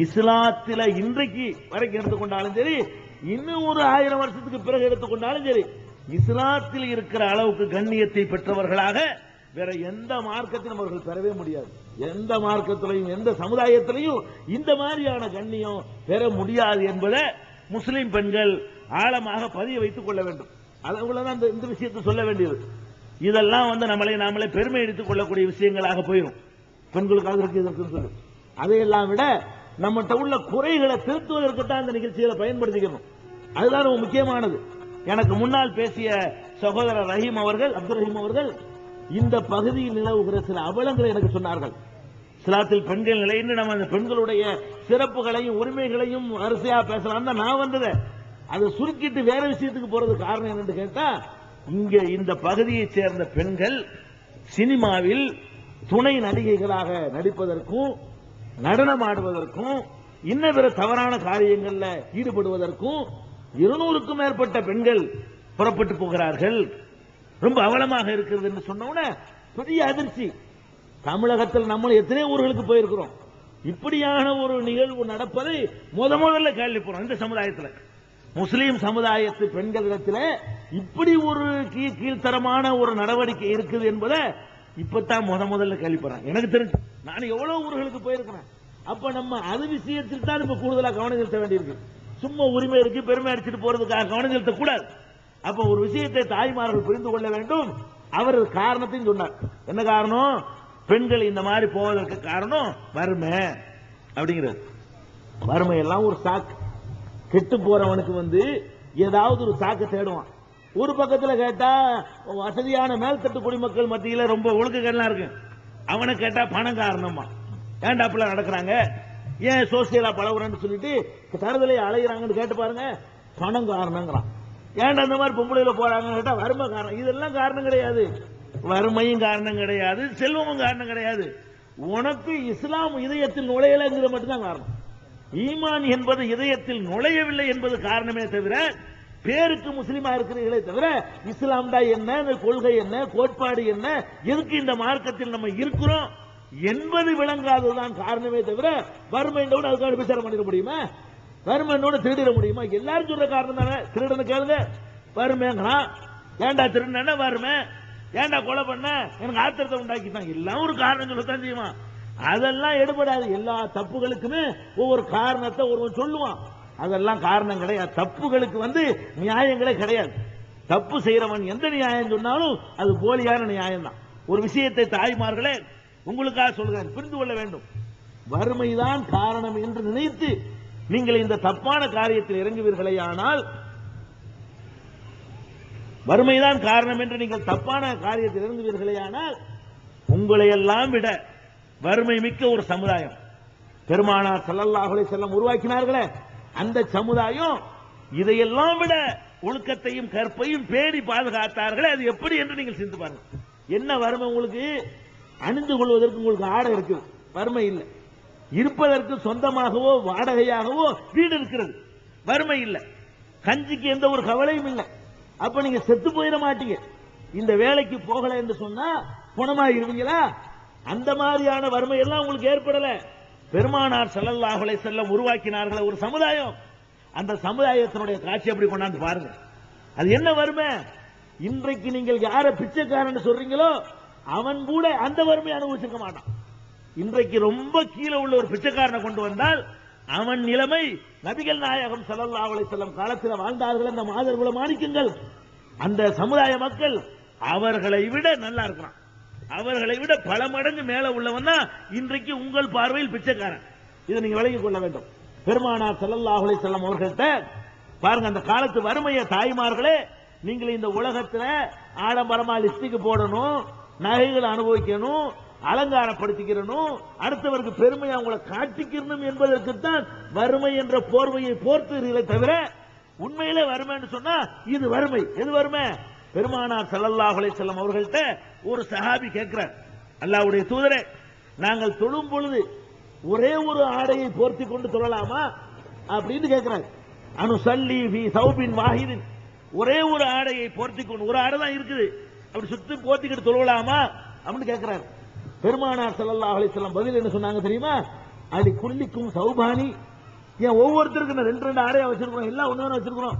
இஸ்லாத்தில இன்றைக்கு வரைக்கும் எடுத்துக்கொண்டாலும் சரி இன்னும் ஒரு ஆயிரம் வருஷத்துக்கு பிறகு எடுத்துக்கொண்டாலும் சரி இஸ்லாத்தில் இருக்கிற அளவுக்கு கண்ணியத்தை பெற்றவர்களாக வேற எந்த மார்க்கத்திலும் அவர்கள் பெறவே முடியாது. எந்த மார்க்கத்திலையும் எந்த சமுதாயத்திலையும் இந்த மாதிரியான கண்ணியம் பெற முடியாது என்பதை முஸ்லிம் பெண்கள் ஆழமாக பதிய வைத்துக் கொள்ள வேண்டும். தான் இந்த இந்த விஷயத்தை சொல்ல வேண்டியது. இதெல்லாம் வந்து நம்மளை நாமளே பெருமை எடுத்துக் கொள்ளக்கூடிய விஷயங்களாக போயிடும் பெண்களுக்காக இருக்கு இதற்கு சொல்லி. அதையெல்லாம் விட நம்மகிட்ட உள்ள குறைகளை திருத்துவதற்கு தான் இந்த நிகழ்ச்சிகளை பயன்படுத்திக்கணும். அதுதான் ரொம்ப முக்கியமானது. எனக்கு முன்னால் பேசிய சகோதரர் ரஹீம் அவர்கள் அப்துல் ரஹீம் அவர்கள் இந்த பகுதியில் நிலவுகிற சில அவலங்களை எனக்கு சொன்னார்கள். சிலாத்தில் பெண்கள் நிலைன்னு நம்ம அந்த பெண்களுடைய சிறப்புகளையும் உரிமைகளையும் வரிசையா பேசலாம் தான் நான் வந்தது. அதை சுருக்கிட்டு வேற விஷயத்துக்கு போறது காரணம் என்னன்னு கேட்டா இங்க இந்த பகுதியைச் சேர்ந்த பெண்கள் சினிமாவில் துணை நடிகைகளாக நடிப்பதற்கும் நடனம் ஆடுவதற்கும் இன்ன பிற தவறான காரியங்கள்ல ஈடுபடுவதற்கும் இருநூறுக்கும் மேற்பட்ட பெண்கள் புறப்பட்டு போகிறார்கள். ரொம்ப அவலமாக இருக்கிறது என்று சொன்ன உடனே பெரிய அதிர்ச்சி. தமிழகத்தில் நம்ம எத்தனை ஊர்களுக்கு போயிருக்கிறோம். இப்படியான ஒரு நிகழ்வு நடப்பதை முத முதல்ல கேள்விப்படுறோம் இந்த சமுதாயத்தில். முஸ்லீம் சமுதாயத்து பெண்களிடத்தில் இப்படி ஒரு கீழ்த்தரமான ஒரு நடவடிக்கை இருக்குது என்பதை இப்பதான் முத முதல்ல கேள்விப்படுறேன் எனக்கு தெரிஞ்சு. நான் எவ்வளவு ஊர்களுக்கு போயிருக்கிறேன். அப்ப நம்ம அது விஷயத்தில் தான் இப்ப கூடுதலா கவனம் செலுத்த வேண்டியிருக்கு. சும்மா உரிமை இருக்கு பெருமை அடிச்சுட்டு போறதுக்காக கவனம் செலுத்த கூடாது. அப்ப ஒரு விஷயத்தை தாய்மார்கள் புரிந்து கொள்ள வேண்டும். அவர் காரணத்தையும் சொன்னார். என்ன காரணம்? பெண்கள் இந்த மாதிரி போவதற்கு காரணம் வறுமை அப்படிங்கிறது வறுமை எல்லாம் ஒரு சாக்கு. கெட்டு போறவனுக்கு வந்து ஏதாவது ஒரு சாக்கு தேடுவான். ஒரு பக்கத்தில் கேட்டா வசதியான மேல்தட்டு குடிமக்கள் மத்தியில் ரொம்ப ஒழுக்கங்கள்லாம் இருக்கு. அவனை கேட்டா பணம் காரணமா. ஏன்டா நடக்கிறாங்க? ஏன் சோசியலா பழகுறேன்னு சொல்லிட்டு தரதலை அலைகிறாங்கன்னு கேட்டு பாருங்க. பணம் காரணங்கிறான். ஏன்டா இந்த மாதிரி பொம்பளையில போறாங்கன்னு கேட்டா வறுமை காரணம். இதெல்லாம் காரணம் கிடையாது. வறுமையும் காரணம் கிடையாது. செல்வமும் காரணம் கிடையாது. உனக்கு இஸ்லாம் இதயத்தில் நுழையலைங்கிறது மட்டும்தான் காரணம். ஈமான் என்பது இதயத்தில் நுழையவில்லை என்பது காரணமே தவிர பேருக்கு முஸ்லீமா இருக்கிறீர்களே தவிர இஸ்லாம் என்ன இந்த கொள்கை என்ன கோட்பாடு என்ன எதுக்கு இந்த மார்க்கத்தில் நம்ம இருக்கிறோம்? என்பது விளங்காததுதான் காரணமே தவிர வறுமையோட அதுக்காக விசாரம் பண்ணிட முடியுமா? வறுமையோட திருடிட முடியுமா? எல்லாரும் சொல்ற காரணம் தானே? திருடனு கேளுங்க. வறுமைங்கிறான் ஏன்டா திருடன வறுமை. ஏன்டா கொலை பண்ண? எனக்கு ஆத்திரத்தை உண்டாக்கிட்டான் எல்லாம் ஒரு காரணம் சொல்லத்தான் செய்வான். அதெல்லாம் எடுபடாது. எல்லா தப்புகளுக்குமே ஒவ்வொரு காரணத்தை ஒருவன் சொல்லுவான். அதெல்லாம் காரணம் கிடையாது. தப்புகளுக்கு வந்து நியாயங்களே கிடையாது. தப்பு செய்யறவன் எந்த நியாயம் சொன்னாலும் அது போலியான நியாயம் தான் ஒரு விஷயத்தை தாய்மார்களே உங்களுக்காக சொல்கிறேன் புரிந்து கொள்ள வேண்டும். வறுமைதான் காரணம் என்று நினைத்து நீங்கள் இந்த தப்பான காரியத்தில் இறங்குவீர்களே ஆனால் வறுமைதான் காரணம் என்று நீங்கள் தப்பான காரியத்தில் இறங்குவீர்களே ஆனால் உங்களை எல்லாம் விட வறுமை மிக்க ஒரு சமுதாயம். பெருமானார் ஸல்லல்லாஹு செல்லம் உருவாக்கினார்களே அந்த சமுதாயம் இதையெல்லாம் விட ஒழுக்கத்தையும் கற்பையும் பேடி பாதுகாத்தார்களே அது எப்படி என்று நீங்கள் சிந்து பாருங்க என்ன வறுமை உங்களுக்கு? அணிந்து கொள்வதற்கு உங்களுக்கு ஆடை இருக்கு வறுமை இல்லை. இருப்பதற்கு சொந்தமாகவோ வாடகையாகவோ வீடு இருக்கிறது. வறுமை இல்லை. கஞ்சிக்கு எந்த ஒரு கவலையும் இல்லை. அப்ப நீங்க செத்து போயிட மாட்டீங்க. இந்த வேலைக்கு போகல என்று சொன்னா குணமாயிருவீங்களா? அந்த மாதிரியான வறுமை எல்லாம் உங்களுக்கு ஏற்படல. பெருமானார் செல்லல்லாஹுலை செல்ல செல்லம் உருவாக்கினார்கள் ஒரு சமுதாயம். அந்த சமுதாயத்தினுடைய காட்சி அப்படி கொண்டாந்து பாருங்க. அது என்ன வறுமை? இன்றைக்கு நீங்கள் யார பிச்சைக்காரன் சொல்றீங்களோ அவன் கூட அந்த வறுமையை அனுபவிச்சிருக்க மாட்டான். இன்றைக்கு ரொம்ப கீழே உள்ள ஒரு பிச்சைக்காரனை கொண்டு வந்தால் அவன் நிலைமை நபிகள் நாயகம் ஸல்லல்லாஹு அலைஹி வஸல்லம் காலத்தில் வாழ்ந்தார்கள் அந்த மாதர்குல மாணிக்கங்கள் அந்த சமுதாய மக்கள் அவர்களை விட நல்லா இருக்கிறான். அவர்களை விட பல மடங்கு மேல உள்ளவன் தான் இன்றைக்கு உங்கள் பார்வையில் பிச்சைக்காரன். இதை நீங்க விளங்கிக் கொள்ள வேண்டும். பெருமானார் செல்லல்லாஹுலை செல்லம் அவர்கள்ட்ட பாருங்க அந்த காலத்து வறுமைய தாய்மார்களே நீங்கள் இந்த உலகத்துல ஆடம்பரமா லிஸ்டிக்கு போடணும் நகைகளை அனுபவிக்கணும் அலங்காரப்படுத்திக்கிறனும் அடுத்தவருக்கு பெருமையை அவங்கள காட்டிக்கிறணும் என்பதற்குத்தான் வறுமை என்ற போர்வையை போர்த்துகிறீர்களே தவிர உண்மையிலே வறுமைன்னு சொன்னா இது வறுமை. எது வறுமை? பெருமானார் ஸல்லல்லாஹு செல்லம் அவர்கள்ட்ட ஒரு சஹாபி கேட்கிறார். அல்லாவுடைய தூதரே நாங்கள் தொழும் பொழுது ஒரே ஒரு ஆடையை போர்த்தி கொண்டு தொழலாமா? அப்படின்னு கேட்கிறார். அனு சல்லி வி சௌபின் வாஹிதின். ஒரே ஒரு ஆடையை போர்த்தி கொண்டு ஒரு ஆடை தான் இருக்குது. அப்படி சுத்தி போர்த்திக்கிட்டு தொழலாமா அப்படின்னு கேட்கிறார். பெருமானார் சல்லல்லாஹ் அலைஹி பதில் என்ன சொன்னாங்க தெரியுமா? அடி குள்ளிக்கும் சௌபானி. ஏன் ஒவ்வொருத்தருக்கும் ரெண்டு ரெண்டு ஆடையா வச்சிருக்கிறோம்? எல்லாம் ஒன்று வச்சிருக்கிறோம்.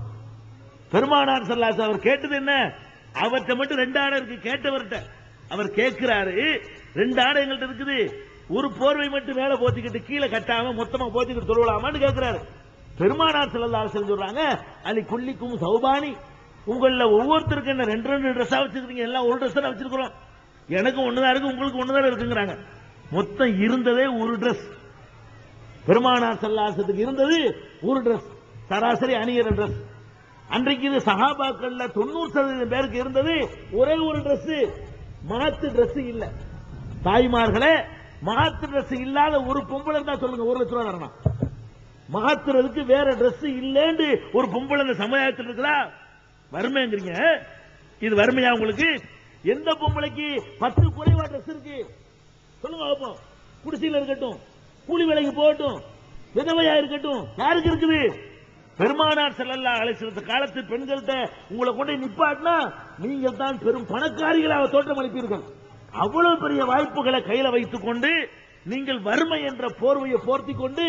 பெருமானார் சல்லாஸ் அவர் கேட்டது என்ன? அவர்கிட்ட மட்டும் ரெண்டு ஆடை இருக்கு. கேட்டவர்கிட்ட. அவர் கேட்கிறாரு ரெண்டு ஆடை எங்கள்கிட்ட இருக்குது. ஒரு போர்வை மட்டும் மேல போத்திக்கிட்டு கீழே கட்டாம மொத்தமா போத்திக்கிட்டு தொழுவலாமான்னு கேட்கிறாரு. பெருமானார் செல்லல்லா சொல்றாங்க? அலி குள்ளிக்கும் சௌபானி. உங்கள ஒவ்வொருத்தருக்கும் என்ன ரெண்டு ரெண்டு ட்ரெஸ்ஸா வச்சிருக்கீங்க எல்லாம் ஒரு ட்ரெஸ் வச்சிருக்கிறோம். எனக்கு ஒண்ணுதான் இருக்கு உங்களுக்கு ஒண்ணுதான் இருக்குங்கிறாங்க. மொத்தம் இருந்ததே ஒரு ட்ரெஸ் பெருமானார் செல்லாசத்துக்கு இருந்தது ஒரு ட்ரெஸ் சராசரி அணிகிற ட்ரெஸ் அன்றைக்கு இது சகாபாக்கள்ல தொண்ணூறு சதவீதம் பேருக்கு இருந்தது. ஒரே ஒரு Dress மாத்து Dress இல்ல. தாய்மார்களே மாத்து ட்ரெஸ் இல்லாத ஒரு பொம்பளை இருந்தா சொல்லுங்க ஒரு லட்சம் ரூபாய் தரணும் மாத்துறதுக்கு வேற Dress இல்லேன்னு ஒரு பொம்பளை இந்த சமுதாயத்தில் இருக்குதா? வறுமைங்கிறீங்க. இது வறுமையா உங்களுக்கு? எந்த பொம்பளைக்கு பத்து குறைவா ட்ரெஸ் இருக்கு? சொல்லுங்க பார்ப்போம் குடிசையில் இருக்கட்டும் கூலி வேலைக்கு போகட்டும் விதவையா இருக்கட்டும் யாருக்கு இருக்குது? பெருமானார் செல்லல்லா அழைச்சிருந்த காலத்து பெண்கள்கிட்ட உங்களை கொண்டு நிப்பாட்டினா நீங்கள் தான் பெரும் பணக்காரிகளாக தோற்றம் அளிப்பீர்கள். அவ்வளவு பெரிய வாய்ப்புகளை கையில வைத்துக் கொண்டு நீங்கள் வறுமை என்ற போர்வையை போர்த்தி கொண்டு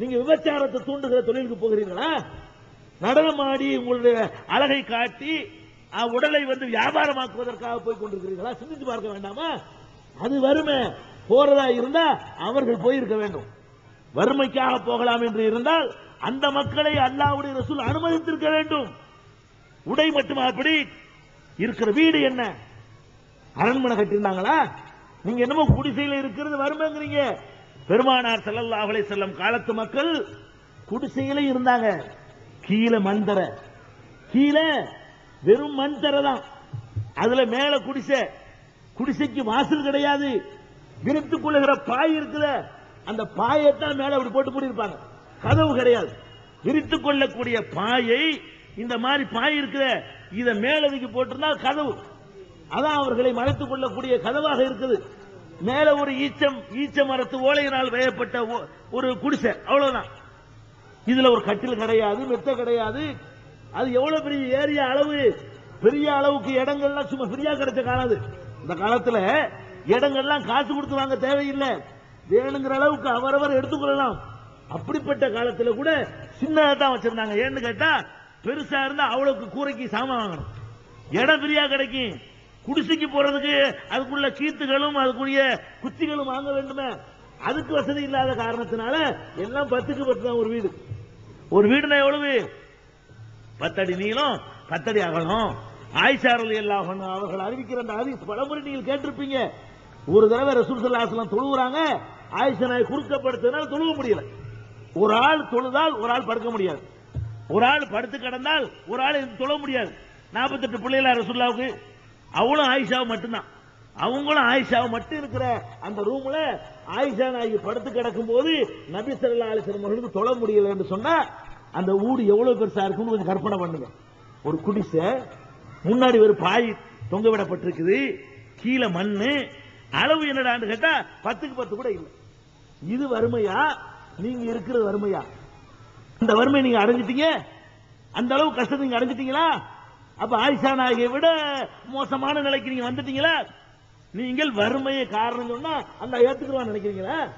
நீங்க விபச்சாரத்தை தூண்டுகிற தொழிலுக்கு போகிறீர்களா? நடனமாடி உங்களுடைய அழகை காட்டி உடலை வந்து வியாபாரமாக்குவதற்காக போய் கொண்டிருக்கிறீர்களா? சிந்தித்து பார்க்க வேண்டாமா? அது வறுமை. போறதா இருந்தா அவர்கள் போயிருக்க வேண்டும். வறுமைக்காக போகலாம் என்று இருந்தால் அந்த மக்களை அல்லாவுடைய ரசூல் அனுமதித்திருக்க வேண்டும். உடை மட்டுமா அப்படி. இருக்கிற வீடு என்ன? அரண்மனை கட்டியிருந்தாங்களா? நீங்க என்னமோ குடிசையில இருக்கிறது வறுமைங்கிறீங்க பெருமானார் செல்லல்லா அவளை செல்லும் காலத்து மக்கள் குடிசையில இருந்தாங்க. கீழே மந்தர கீழே வெறும் மந்தர தான். அதுல மேல குடிசை. குடிசைக்கு வாசல் கிடையாது. விரித்துக் கொள்ளுகிற பாய் இருக்குல்ல அந்த பாயத்தான் மேல அப்படி போட்டு மூடியிருப்பாங்க. கதவு கிடையாது. விரித்துக் கொள்ளக்கூடிய பாயை இந்த மாதிரி பாய் இருக்கிற இதை மேலதுக்கு போட்டிருந்தா கதவு. அதான் அவர்களை மறைத்துக் கொள்ளக்கூடிய கதவாக இருக்குது. மேல ஒரு ஈச்சம் ஈச்ச மரத்து ஓலையினால் வேயப்பட்ட ஒரு குடிசை அவ்வளவுதான். இதுல ஒரு கட்டில் கிடையாது மெத்த கிடையாது. அது எவ்வளவு பெரிய ஏரியா அளவு? பெரிய அளவுக்கு இடங்கள்லாம் சும்மா ஃப்ரீயா கிடைச்ச காலாது இந்த காலத்துல இடங்கள்லாம் காசு கொடுத்து வாங்க தேவையில்லை. வேணுங்கிற அளவுக்கு அவரவர் எடுத்துக்கொள்ளலாம் அப்படிப்பட்ட காலத்துல கூட சின்னதா தான் வச்சிருந்தாங்க. ஏன்னு கேட்டா பெருசா இருந்தா அவ்வளவுக்கு கூரைக்கு சாமான் வாங்கணும். இடம் ஃப்ரீயா கிடைக்கும். குடிசைக்கு போறதுக்கு அதுக்குள்ள கீத்துகளும் அதுக்குரிய குச்சிகளும் வாங்க வேண்டுமே. அதுக்கு வசதி இல்லாத காரணத்தினால எல்லாம் பத்துக்கு பத்து தான் ஒரு வீடு. ஒரு வீடுனா எவ்வளவு? பத்தடி நீளம் பத்தடி அகலம். ஆயிஷாரல் எல்லாம் அவர்கள் அறிவிக்கிற அந்த ஹதீஸ் பலமுறை நீங்கள் கேட்டிருப்பீங்க. ஒரு தடவை ரசூல் சல்லாஹ்லாம் தொழுவுறாங்க. ஆயிஷா நாய் குறுக்கப்படுத்ததுனால தொழுவ முடியல. ஒரு ஆள் தொழுதால் ஒரு ஆள் படுக்க முடியாது. ஒரு ஆள் படுத்து கிடந்தால் ஒரு ஆள் தொழ முடியாது. நாற்பத்தெட்டு பிள்ளைகளா ரசுல்லாவுக்கு அவளும் ஆயிஷாவும் மட்டும்தான். அவங்களும் ஆயிஷாவும் மட்டும் இருக்கிற அந்த ரூம்ல ஆயிஷா நாய்க்கு படுத்து கிடக்கும் போது நபி சல்லா அவர்களுக்கு தொழ முடியல என்று சொன்னா அந்த ஊடு எவ்வளவு பெருசா இருக்கும்னு கொஞ்சம் கற்பனை பண்ணுங்க. ஒரு குடிசை முன்னாடி ஒரு பாய் தொங்க விடப்பட்டிருக்குது கீழே மண்ணு அளவு என்னடான்னு கேட்டா பத்துக்கு பத்து கூட இல்லை. இது வறுமையா? நீங்க இருக்கிறது வறுமையா? இந்த வறுமை நீங்க அடைஞ்சிட்டீங்க? அந்த அளவு கஷ்டத்தை நீங்க அடைஞ்சிட்டீங்களா? அப்ப ஆயிஷா நாயகை விட மோசமான நிலைக்கு நீங்க வந்துட்டீங்களா? நீங்கள் வறுமையை காரணம் சொன்னா அந்த ஏத்துக்குவான்னு நினைக்கிறீங்களா?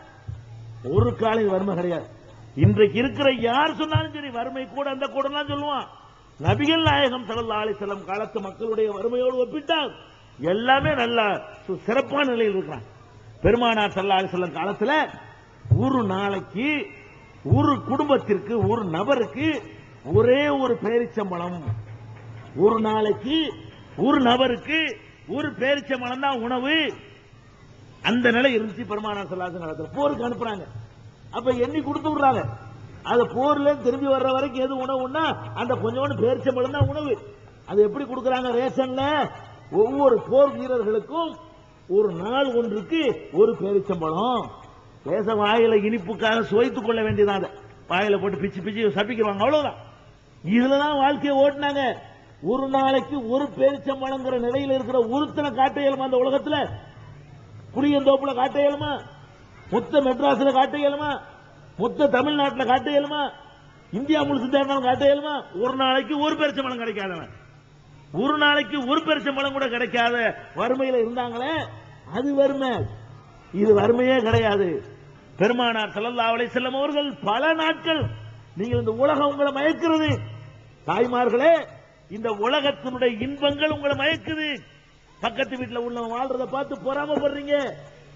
ஒரு காலையில் வறுமை கிடையாது. இன்றைக்கு இருக்கிற யார் சொன்னாலும் சரி வறுமை கூட அந்த கூடலாம் சொல்லுவான். நபிகள் நாயகம் ஸல்லல்லாஹு அலைஹி காலத்து மக்களுடைய வறுமையோடு ஒப்பிட்டால் எல்லாமே நல்ல சு- சிறப்பான நிலையில் இருக்கிறான் பெருமானார் சல்லா அலைஹி காலத்தில் காலத்துல ஒரு நாளைக்கு ஒரு குடும்பத்திற்கு ஒரு நபருக்கு ஒரே ஒரு பேரிச்சம்பளம் ஒரு நாளைக்கு ஒரு நபருக்கு ஒரு பேரிச்சம்பளம் தான் உணவு. அந்த நிலை இருந்துச்சு பெருமானா சொல்லாசன் காலத்துல. போருக்கு அனுப்புறாங்க. அப்ப எண்ணி கொடுத்து விடுறாங்க. அது போர்ல திரும்பி வர்ற வரைக்கும் எது உணவுன்னா அந்த கொஞ்சோண்டு பேரிச்சம்பளம் தான் உணவு. அது எப்படி கொடுக்கறாங்க ரேஷன்ல? ஒவ்வொரு போர் வீரர்களுக்கும் ஒரு நாள் ஒன்றுக்கு ஒரு பேரிச்சம்பளம் பேச வாயில இனிப்புக்காக சுவைத்துக் கொள்ள வேண்டியதான் அதை. வாயில போட்டு பிச்சு பிச்சு சப்பிக்கிறாங்க அவ்வளவுதான். இதுலதான் வாழ்க்கையை ஓட்டினாங்க. ஒரு நாளைக்கு ஒரு பேரிச்சம்பழங்கிற நிலையில இருக்கிற ஒருத்தனை காட்ட இயலுமா அந்த உலகத்துல? புளியந்தோப்புல காட்ட இயலுமா மொத்த மெட்ராஸ்ல காட்ட இயலுமா மொத்த தமிழ்நாட்டுல காட்ட இயலுமா இந்தியா முழுசு தேர்ந்தாலும் காட்ட இயலுமா ஒரு நாளைக்கு ஒரு பேரிச்சம்பழம் கிடைக்காதவன். ஒரு நாளைக்கு ஒரு பெருச்சம்பளம் கூட கிடைக்காத வறுமையில இருந்தாங்களே அது வறுமை. இது வறுமையே கிடையாது. பெருமானார் ஸல்லல்லாஹு அலைஹி வஸல்லம் அவர்கள் பல நாட்கள் நீங்கள் இந்த உலகம் உங்களை மயக்கிறது. தாய்மார்களே இந்த உலகத்தினுடைய இன்பங்கள் உங்களை மயக்குது. பக்கத்து வீட்டில் உள்ளவங்க வாழ்றத பார்த்து பொறாமப்படுறீங்க.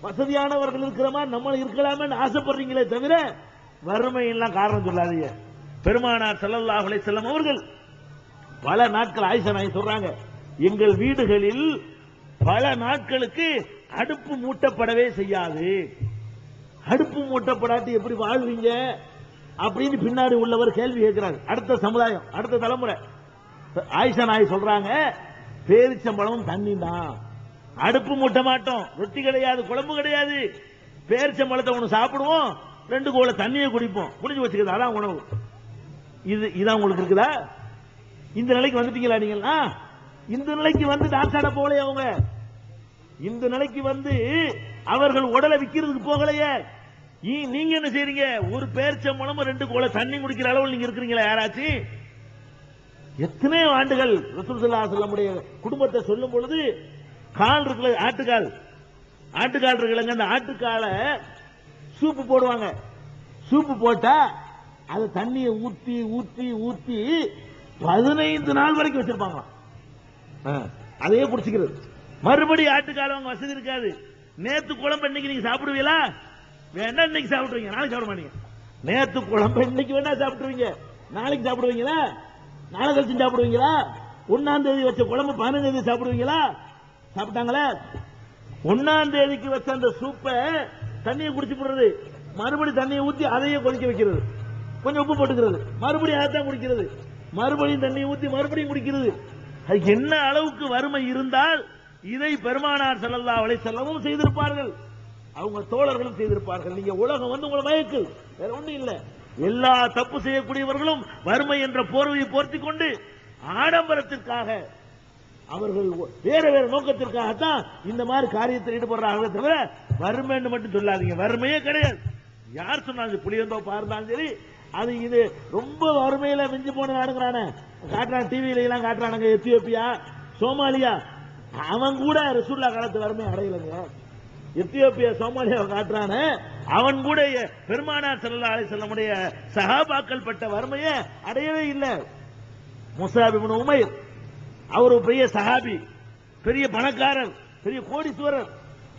வசதியானவர்கள் இருக்கிற மாதிரி நம்ம இருக்கலாமே ஆசைப்படுறீங்களே தவிர வறுமை எல்லாம் காரணம் சொல்லாதீங்க. பெருமானார் செல்லல்லா அலைஹி வஸல்லம் அவர்கள் பல நாட்கள் ஆயிஷா ஆகி சொல்றாங்க. எங்கள் வீடுகளில் பல நாட்களுக்கு அடுப்பு மூட்டப்படவே செய்யாது. அடுப்பு மூட்டப்படாட்டி எப்படி வாழ்வீங்க? அப்படின்னு பின்னாடி உள்ளவர் கேள்வி கேட்கிறார். அடுத்த சமுதாயம் அடுத்த தலைமுறை. ஆயிஷா நாய் சொல்றாங்க பேரிச்சம்பழமும் தண்ணி தான் அடுப்பு மூட்ட மாட்டோம். ரொட்டி கிடையாது குழம்பு கிடையாது. பேரிச்சம்பழத்தை ஒன்று சாப்பிடுவோம் ரெண்டு கோல தண்ணியை குடிப்போம். குடிச்சு வச்சுக்கிறது அதான் உணவு. இது இதான் உங்களுக்கு இருக்குதா? இந்த நிலைக்கு வந்துட்டீங்களா நீங்களா? இந்த நிலைக்கு வந்து டான்ஸ் ஆட போகலையே அவங்க? இந்த நிலைக்கு வந்து அவர்கள் உடலை விற்கிறதுக்கு போகலையே. நீங்க என்ன செய்றீங்க? ஒரு பேர்ச்சம்பளம் ரெண்டு கோல தண்ணி குடிக்கிற அளவில் நீங்க இருக்கிறீங்களா யாராச்சும் எத்தனை ஆண்டுகள் ரசூல் நம்முடைய குடும்பத்தை சொல்லும் பொழுது கால் இருக்குல்ல ஆட்டுக்கால். ஆட்டுக்கால் இருக்குல்லங்க அந்த ஆட்டுக்காலை சூப்பு போடுவாங்க. சூப்பு போட்டா அது தண்ணியை ஊத்தி ஊத்தி ஊத்தி பதினைந்து நாள் வரைக்கும் வச்சிருப்பாங்களாம். ஆ, அதையே குடிச்சுக்கிறது. மறுபடி ஆட்டுக்கால அவங்க வசதி இருக்காது. நேத்து குழம்பு இன்னைக்கு நீங்க சாப்பிடுவீங்களா? வேணா இன்னைக்கு சாப்பிடுவீங்க நாளைக்கு சாப்பிட மாட்டீங்க. நேத்து குழம்பு இன்னைக்கு வேணா சாப்பிடுவீங்க நாளைக்கு சாப்பிடுவீங்களா? நாளை கழிச்சு சாப்பிடுவீங்களா? ஒன்னாம் தேதி வச்ச குழம்பு பதினஞ்சு தேதி சாப்பிடுவீங்களா? சாப்பிட்டாங்களா? ஒன்னாம் தேதிக்கு வச்ச அந்த சூப்பை தண்ணியை குடிச்சு போடுறது. மறுபடி தண்ணியை ஊத்தி அதையே கொதிக்க வைக்கிறது. கொஞ்சம் உப்பு போட்டுக்கிறது. மறுபடியும் அதைத்தான் குடிக்கிறது. மறுபடியும் தண்ணியை ஊத்தி மறுபடியும் குடிக்கிறது. அதுக்கு என்ன அளவுக்கு வறுமை இருந்தால் இதை பெருமானார் செல்லல்லா வலை செல்லவும் செய்திருப்பார்கள். அவங்க தோழர்களும் செய்திருப்பார்கள். நீங்க உலகம் வந்து உங்களை மயக்கு. வேற ஒண்ணும் இல்ல. எல்லா தப்பு செய்யக்கூடியவர்களும் வறுமை என்ற போர்வையை போர்த்தி கொண்டு ஆடம்பரத்திற்காக அவர்கள் வேற வேற நோக்கத்திற்காகத்தான் இந்த மாதிரி காரியத்தில் ஈடுபடுறாங்களே தவிர வறுமைன்னு மட்டும் சொல்லாதீங்க. வறுமையே கிடையாது. யார் சொன்னாங்க புளியந்தோப்பா இருந்தாலும் சரி அது இது ரொம்ப வறுமையில மிஞ்சி போன நாடுங்கிறானே காட்டுறான் டிவியில எல்லாம் காட்டுறானுங்க எத்தியோப்பியா சோமாலியா. அவன் கூட ரசூல்லா காலத்து வறுமை அடையலைங்க. எத்தியோப்பிய சோமாலியாவை காட்டுறான. அவன் கூட பெருமானார் ஸல்லல்லாஹு அலைஹி வஸல்லமுடைய சகாபாக்கள் பட்ட வறுமையை அடையவே இல்லை. முசாபி உமைர் அவர் பெரிய சஹாபி பெரிய பணக்காரர் பெரிய கோடீஸ்வரர்.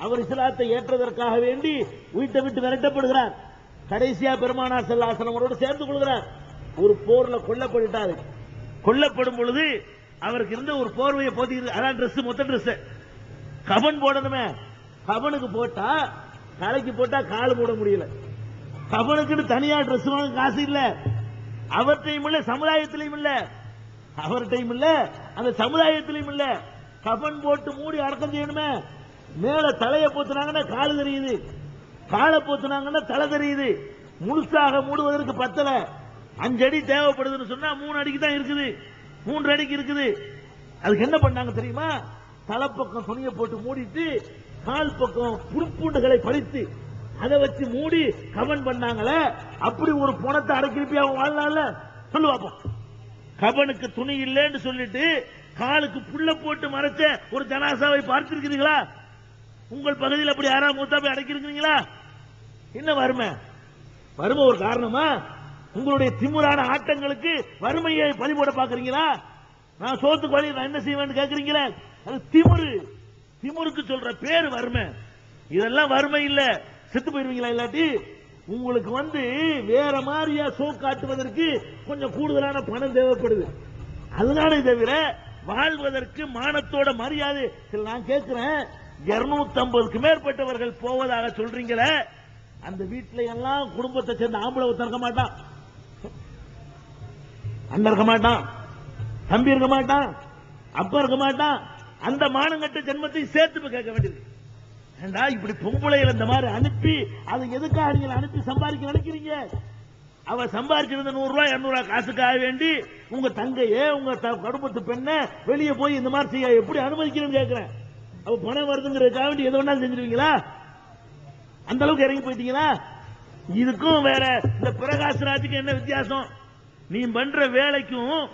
அவர் இஸ்லாத்தை ஏற்றதற்காக வேண்டி வீட்டை விட்டு விரட்டப்படுகிறார். கடைசியா பெருமானார் செல்லாசனம் அவரோடு சேர்ந்து கொள்கிறார். ஒரு போர்ல கொல்லப்பட்டாரு கொல்லப்படும் பொழுது அவருக்கு இருந்த ஒரு போர்வையை போத்திக்கிறது அதான் ட்ரெஸ் மொத்த ட்ரெஸ் கபன் போடணுமே. கபனுக்கு போட்டா தலைக்கு போட்டா கால் போட முடியல. கபனுக்குன்னு தனியா ட்ரெஸ் வாங்க காசு இல்ல. அவர்கிட்டையும் இல்ல சமுதாயத்திலையும் இல்ல. அவர்கிட்டையும் இல்ல அந்த சமுதாயத்திலையும் இல்ல. கபன் போட்டு மூடி அடக்கம் செய்யணுமே. மேல தலைய போத்துனாங்கன்னா கால் தெரியுது. காலை போத்துனாங்கன்னா தலை தெரியுது. முழுசாக மூடுவதற்கு பத்தல. அஞ்சு அடி தேவைப்படுதுன்னு சொன்னா மூணு அடிக்கு தான் இருக்குது. மூன்று அடிக்கு இருக்குது. அதுக்கு என்ன பண்ணாங்க தெரியுமா? தலைப்பக்கம் துணியை போட்டு மூடிட்டு கால் பக்கம் புடுப்பூண்டுகளை பறித்து அதை வச்சு மூடி கவன் பண்ணாங்களே அப்படி ஒரு பணத்தை அடக்கிருப்பி அவன் வாழ்நாள்ல? சொல்லுவாப்போம் கபனுக்கு துணி இல்லைன்னு சொல்லிட்டு காலுக்கு புள்ள போட்டு மறைச்ச ஒரு ஜனாசாவை பார்த்திருக்கிறீங்களா உங்கள் பகுதியில் அப்படி யாராவது மூத்தா போய் அடக்கிருக்கிறீங்களா என்ன வறுமை? வறுமை ஒரு காரணமா? உங்களுடைய திமுறான ஆட்டங்களுக்கு வறுமையை பறிபோட பாக்குறீங்களா நான் சோத்துக்கு வழி நான் என்ன செய்வேன்னு கேக்குறீங்களே அது திமுரு. திமுருக்கு சொல்ற பேர் வறுமை. இதெல்லாம் வறுமை இல்ல. செத்து போயிருவீங்களா இல்லாட்டி? உங்களுக்கு வந்து வேற மாதிரியா சோ காட்டுவதற்கு கொஞ்சம் கூடுதலான பணம் தேவைப்படுது. அதனால தவிர வாழ்வதற்கு மானத்தோட மரியாதை. நான் கேட்கிறேன் 250 மேற்பட்டவர்கள் போவதாக சொல்றீங்கள அந்த வீட்டுல எல்லாம் குடும்பத்தை சேர்ந்த ஆம்பளை ஒருத்தன் இருக்க மாட்டான். அண்ணன் இருக்க மாட்டான். தம்பி இருக்க மாட்டான். அப்பா இருக்க மாட்டான். அந்த மானங்கட்ட ஜென்மத்தை சேர்த்து கேட்க வேண்டியது. ஏண்டா இப்படி பொம்பளை இந்த மாதிரி அனுப்பி அதை எதுக்காக நீங்கள் அனுப்பி சம்பாதிக்க நினைக்கிறீங்க? அவ சம்பாதிச்சிருந்த நூறு ரூபாய் இருநூறு காசுக்காக வேண்டி உங்க தங்கையே உங்க த- குடும்பத்து பெண்ணை வெளியே போய் இந்த மாதிரி செய்ய எப்படி அனுமதிக்கிறேன்னு கேட்கிறேன். அவ பணம் வருதுங்கிறதுக்காக வேண்டி எது வேணாலும் செஞ்சிருவீங்களா? அந்த அளவுக்கு இறங்கி போயிட்டீங்களா? இதுக்கும் வேற இந்த பிரகாஷ் ராஜுக்கு என்ன வித்தியாசம்? நீ பண்ற வேலைக்கும்